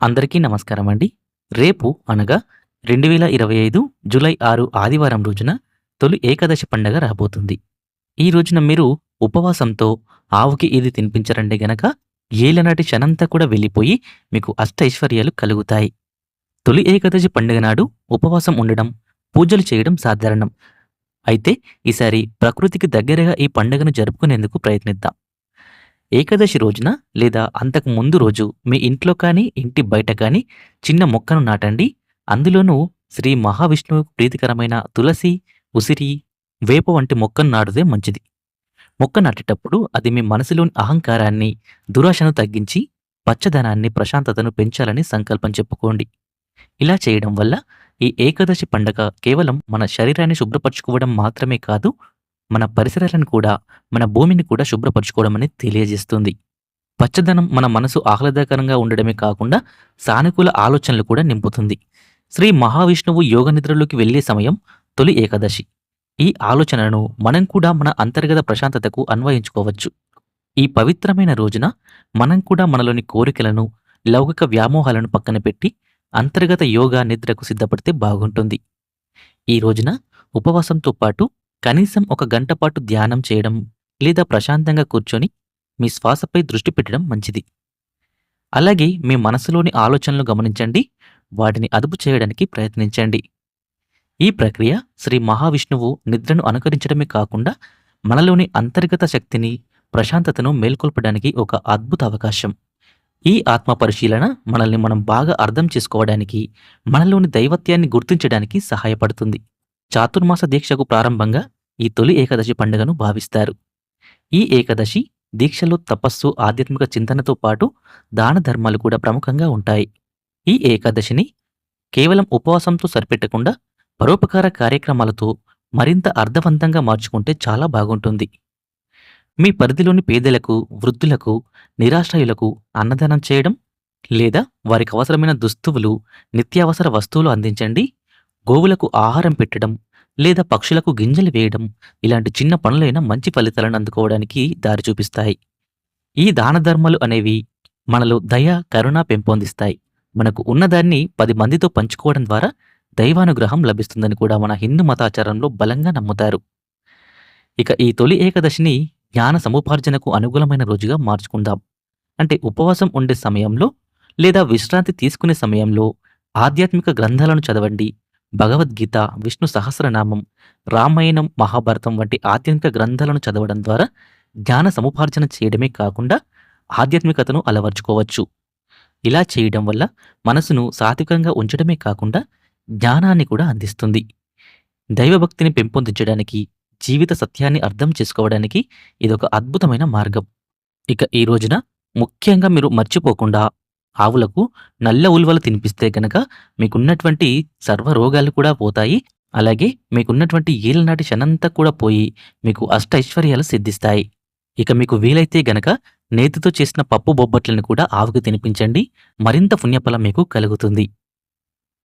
అందరికీ నమస్కారం అండి రేపు అనగా రెండు వేల ఇరవై ఐదు జూలై ఆరు ఆదివారం రోజున తొలి ఏకాదశి పండగ రాబోతుంది. ఈ రోజున మీరు ఉపవాసంతో ఆవుకి ఇది తినిపించరండి గనక ఏలనాటి క్షణంతా కూడా వెళ్ళిపోయి మీకు అష్టైశ్వర్యాలు కలుగుతాయి. తొలి ఏకాదశి పండుగ నాడు ఉపవాసం ఉండడం పూజలు చేయడం సాధారణం. అయితే ఈసారి ప్రకృతికి దగ్గరగా ఈ పండుగను జరుపుకునేందుకు ప్రయత్నిద్దాం. ఏకాదశి రోజున లేదా అంతకు ముందు రోజు మీ ఇంట్లో కానీ ఇంటి బయట కానీ చిన్న మొక్కను నాటండి. అందులోనూ శ్రీ మహావిష్ణువుకు ప్రీతికరమైన తులసి ఉసిరి వేప వంటి మొక్కను నాటుదే మంచిది. మొక్క నాటేటప్పుడు అది మీ మనసులోని అహంకారాన్ని దురాశను తగ్గించి పచ్చదనాన్ని ప్రశాంతతను పెంచాలని సంకల్పం చెప్పుకోండి. ఇలా చేయడం వల్ల ఈ ఏకాదశి పండగ కేవలం మన శరీరాన్ని శుభ్రపరచుకోవడం మాత్రమే కాదు మన పరిసరాలను కూడా మన భూమిని కూడా శుభ్రపరచుకోవడం అనేది తెలియజేస్తుంది. పచ్చదనం మన మనసు ఆహ్లాదకరంగా ఉండడమే కాకుండా సానుకూల ఆలోచనలు కూడా నింపుతుంది. శ్రీ మహావిష్ణువు యోగ నిద్రలోకి వెళ్ళే సమయం తొలి ఏకాదశి. ఈ ఆలోచనలను మనం కూడా మన అంతర్గత ప్రశాంతతకు అన్వయించుకోవచ్చు. ఈ పవిత్రమైన రోజున మనం కూడా మనలోని కోరికలను లౌకిక వ్యామోహాలను పక్కన పెట్టి అంతర్గత యోగా నిద్రకు సిద్ధపడితే బాగుంటుంది. ఈ రోజున ఉపవాసంతో పాటు కనీసం ఒక గంట పాటు ధ్యానం చేయడం లేదా ప్రశాంతంగా కూర్చొని మీ శ్వాసపై దృష్టి పెట్టడం మంచిది. అలాగే మీ మనసులోని ఆలోచనలు గమనించండి వాటిని అదుపు చేయడానికి ప్రయత్నించండి. ఈ ప్రక్రియ శ్రీ మహావిష్ణువు నిద్రను అనుకరించడమే కాకుండా మనలోని అంతర్గత శక్తిని ప్రశాంతతను మేల్కొల్పడానికి ఒక అద్భుత అవకాశం. ఈ ఆత్మ పరిశీలన మనల్ని మనం బాగా అర్థం చేసుకోవడానికి మనలోని దైవత్యాన్ని గుర్తించడానికి సహాయపడుతుంది. చాతుర్మాస దీక్షకు ప్రారంభంగా ఈ తొలి ఏకాదశి పండుగను భావిస్తారు. ఈ ఏకాదశి దీక్షలో తపస్సు ఆధ్యాత్మిక చింతనతో పాటు దాన ధర్మాలు కూడా ప్రముఖంగా ఉంటాయి. ఈ ఏకాదశిని కేవలం ఉపవాసంతో సరిపెట్టకుండా పరోపకార కార్యక్రమాలతో మరింత అర్థవంతంగా మార్చుకుంటే చాలా బాగుంటుంది. మీ పరిధిలోని పేదలకు వృద్ధులకు నిరాశ్రయులకు అన్నదానం చేయడం లేదా వారికి అవసరమైన దుస్తువులు నిత్యావసర వస్తువులు అందించండి. గోవులకు ఆహారం పెట్టడం లేదా పక్షులకు గింజలు వేయడం ఇలాంటి చిన్న పనులైన మంచి ఫలితాలను అందుకోవడానికి దారి చూపిస్తాయి. ఈ దాన ధర్మాలు అనేవి మనలో దయ కరుణ పెంపొందిస్తాయి. మనకు ఉన్నదాన్ని పది మందితో పంచుకోవడం ద్వారా దైవానుగ్రహం లభిస్తుందని కూడా మన హిందూ మతాచారంలో బలంగా నమ్ముతారు. ఇక ఈ తొలి ఏకాదశిని జ్ఞాన సముపార్జనకు అనుకూలమైన రోజుగా మార్చుకుందాం. అంటే ఉపవాసం ఉండే సమయంలో లేదా విశ్రాంతి తీసుకునే సమయంలో ఆధ్యాత్మిక గ్రంథాలను చదవండి. భగవద్గీత విష్ణు సహస్రనామం రామాయణం మహాభారతం వంటి ఆధ్యాత్మిక గ్రంథాలను చదవడం ద్వారా జ్ఞాన సముపార్జన చేయడమే కాకుండా ఆధ్యాత్మికతను అలవర్చుకోవచ్చు. ఇలా చేయడం వల్ల మనసును సాత్వికంగా ఉంచడమే కాకుండా జ్ఞానాన్ని కూడా అందిస్తుంది. దైవభక్తిని పెంపొందించడానికి జీవిత సత్యాన్ని అర్థం చేసుకోవడానికి ఇదొక అద్భుతమైన మార్గం. ఇక ఈ రోజున ముఖ్యంగా మీరు మర్చిపోకుండా ఆవులకు నల్ల ఉల్వలు తినిపిస్తే గనక మీకున్నటువంటి సర్వ రోగాలు కూడా పోతాయి. అలాగే మీకున్నటువంటి ఏళ్ళనాటి శనంతా కూడా పోయి మీకు అష్ట ఐశ్వర్యాలు సిద్ధిస్తాయి. ఇక మీకు వీలైతే గనక నేతితో చేసిన పప్పు బొబ్బట్లను కూడా ఆవుకు తినిపించండి. మరింత పుణ్యఫలం మీకు కలుగుతుంది.